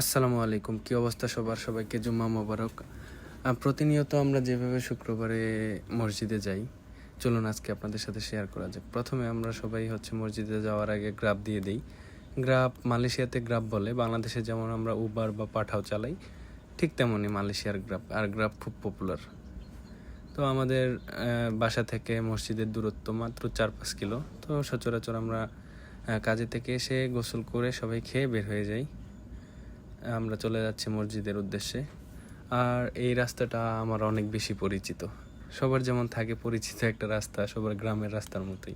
আসসালামু আলাইকুম। কি অবস্থা সবার? সবাইকে জুম্মা মোবারক। প্রতিনিয়ত আমরা যেভাবে শুক্রবারে মসজিদে যাই, চলুন আজকে আপনাদের সাথে শেয়ার করা যাক। প্রথমে আমরা সবাই হচ্ছে মসজিদে যাওয়ার আগে গ্রাফ দিয়ে দিই। গ্রাফ মালয়েশিয়াতে গ্রাফ বলে, বাংলাদেশে যেমন আমরা উবার বা পাঠাও চালাই, ঠিক তেমনই মালয়েশিয়ার গ্রাফ আর গ্রাফ খুব পপুলার তো আমাদের বাসা থেকে মসজিদের দূরত্ব মাত্র চার পাঁচ কিলো। তো সচরাচর আমরা কাজে থেকে এসে গোসল করে সবাই খেয়ে বের হয়ে যাই। আমরা চলে যাচ্ছি মসজিদের উদ্দেশ্যে। আর এই রাস্তাটা আমার অনেক বেশি পরিচিত। সবার যেমন থাকে পরিচিত একটা রাস্তা, সবার গ্রামের রাস্তার মতোই।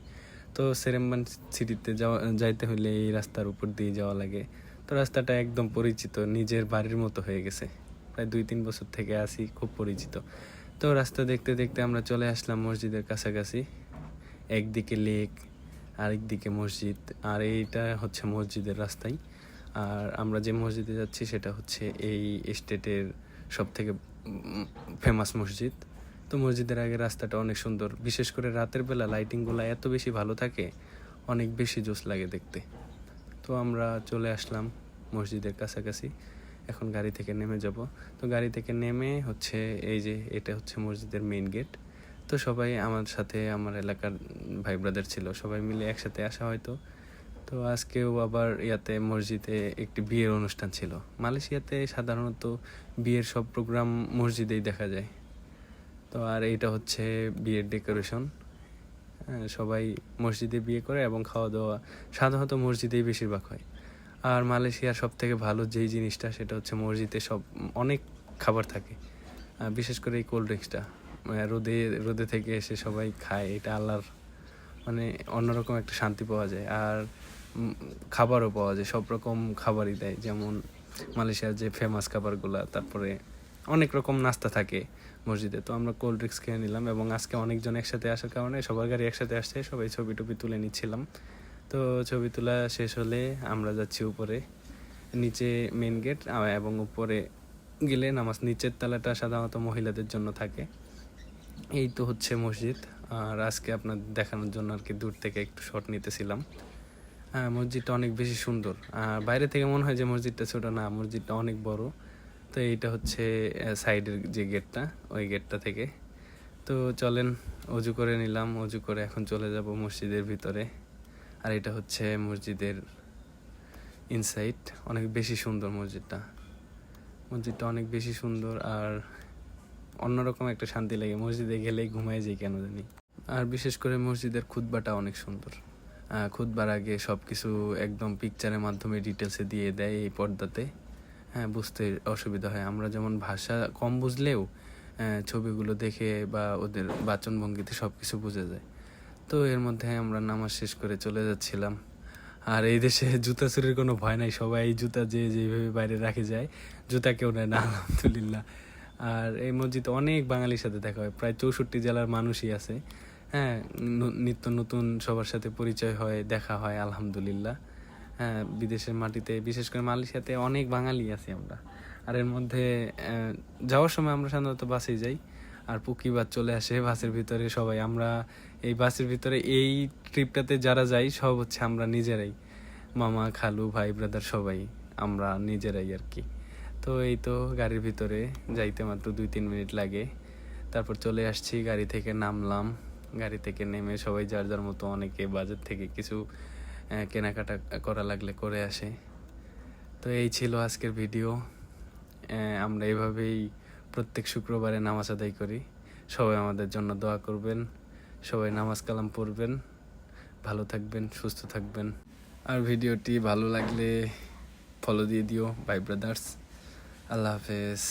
তো সেরেম্বান সিটিতে যাওয়া, যাইতে হলে এই রাস্তার উপর দিয়ে যাওয়া লাগে। তো রাস্তাটা একদম পরিচিত, নিজের বাড়ির মতো হয়ে গেছে। প্রায় দুই তিন বছর থেকে আসি খুব পরিচিত। তো রাস্তা দেখতে দেখতে আমরা চলে আসলাম মসজিদের কাছাকাছি। একদিকে লেক, আরেকদিকে মসজিদ। আর এইটা হচ্ছে মসজিদের রাস্তাই। আর আমরা যে মসজিদে যাচ্ছি সেটা হচ্ছে এই স্টেটের সব থেকে ফেমাস মসজিদ। তো মসজিদের আগে রাস্তাটা অনেক সুন্দর, বিশেষ করে রাতের বেলা লাইটিংগুলো এত বেশি ভালো থাকে, অনেক বেশি জোস লাগে দেখতে। তো আমরা চলে আসলাম মসজিদের কাছাকাছি, এখন গাড়ি থেকে নেমে যাব। তো গাড়ি থেকে নেমে হচ্ছে এই যে এটা হচ্ছে মসজিদের মেইন গেট তো সবাই আমার সাথে, আমার এলাকার ভাই ব্রাদার ছিল, সবাই মিলে একসাথে আসা হয়তো। তো আজকেও আবার ইয়াতে মসজিদে একটি বিয়ের অনুষ্ঠান ছিল। মালয়েশিয়াতে সাধারণত বিয়ের সব প্রোগ্রাম মসজিদেই দেখা যায়। তো আর এইটা হচ্ছে বিয়ের ডেকোরেশন। সবাই মসজিদে বিয়ে করে এবং খাওয়া দাওয়া সাধারণত মসজিদেই বেশিরভাগ হয়। আর মালয়েশিয়ার সব থেকে ভালো যেই জিনিসটা সেটা হচ্ছে মসজিদে সব, অনেক খাবার থাকে। বিশেষ করে এই কোল্ড ড্রিঙ্কসটা রোদে রোদে থেকে এসে সবাই খায়, এটা আল্লাহর মানে অন্যরকম একটা শান্তি পাওয়া যায়। আর খাবারও পাওয়া যায়, সব রকম খাবারই দেয়। যেমন মালয়েশিয়ার যে ফেমাস খাবারগুলা, তারপরে অনেক রকম নাস্তা থাকে মসজিদে। তো আমরা কোল্ড ড্রিঙ্কস খেয়ে নিলাম এবং আজকে অনেকজন একসাথে আসার কারণে সবার গাড়ি একসাথে আসছে, সবাই ছবি টবি তুলে নিচ্ছিলাম। তো ছবি তোলা শেষ হলে আমরা যাচ্ছি উপরে, নিচে মেন গেট এবং উপরে গেলে নামাজ, নিচের তলাটা সাধারণত মহিলাদের জন্য থাকে। এই তো হচ্ছে মসজিদ। আর আজকে আপনার দেখানোর জন্য আর কি দূর থেকে একটু শট নিতেছিলাম। হ্যাঁ মসজিদটা অনেক বেশি সুন্দর। আর বাইরে থেকে মনে হয় যে মসজিদটা ছোট না, মসজিদটা অনেক বড়। তো এইটা হচ্ছে সাইডের যে গেটটা, ওই গেটটা থেকে। তো চলেন, অজু করে নিলাম, অজু করে এখন চলে যাব মসজিদের ভিতরে। আর এটা হচ্ছে মসজিদের ইনসাইড অনেক বেশি সুন্দর মসজিদটা। মসজিদটা অনেক বেশি সুন্দর আর অন্যরকম একটা শান্তি লাগে। মসজিদে গেলেই ঘুমায় যাই কেন জানি। আর বিশেষ করে মসজিদের খুতবাটা অনেক সুন্দর। আহ, খুতবার আগে সব কিছু একদম পিকচারের মাধ্যমে ডিটেলসে দিয়ে দেয় এই পর্দাতে। হ্যাঁ বুঝতে অসুবিধা হয়। আমরা যেমন ভাষা কম বুঝলেও ছবিগুলো দেখে বা ওদের বাচনভঙ্গিতে সব কিছু বোঝা যায়। তো এর মধ্যে আমরা নামাজ শেষ করে চলে যাচ্ছিলাম। আর এই দেশে জুতা চুরির কোনো ভয় নাই। সবাই জুতা যে যেভাবে বাইরে রাখে যায় জুতা কেউ নেয় না আলহামদুলিল্লাহ। আর এই মসজিদে অনেক বাঙালির সাথে দেখা হয়। প্রায় চৌষট্টি জেলার মানুষই আছে। হ্যাঁ নিত্য নতুন সবার সাথে পরিচয় হয়, দেখা হয়, আলহামদুলিল্লাহ। হ্যাঁ বিদেশের মাটিতে, বিশেষ করে মালয়েশিয়াতে অনেক বাঙালি আছি আমরা। আর এর মধ্যে যাওয়ার সময় আমরা সাধারণত বাসে যাই। আর পুকিবাদ চলে আসে বাসের ভিতরে সবাই। আমরা এই বাসের ভিতরে, এই ট্রিপটাতে যারা যাই, সব হচ্ছে আমরা নিজেরাই। মামা, খালু, ভাই ব্রাদার সবাই আমরা নিজেরাই আর কি। তো এই তো গাড়ির ভিতরে যাইতে মাত্র দুই তিন মিনিট লাগে। তারপর চলে আসছি, গাড়ি থেকে নামলাম। গাড়ি থেকে নেমে সবাই যার যার মতো অনেকে বাজার থেকে কিছু কেনাকাটা করা লাগলে করে আসে। তো এই ছিল আজকের ভিডিও। আমরা এভাবেই প্রত্যেক শুক্রবারে নামাজ আদায় করি। সবাই আমাদের জন্য দোয়া করবেন। সবাই নামাজ কালাম পড়বেন। ভালো থাকবেন, সুস্থ থাকবেন। আর ভিডিওটি ভালো লাগলে ফলো দিয়ে দিও বাই ব্রাদার্স আল্লাহ হাফেজ।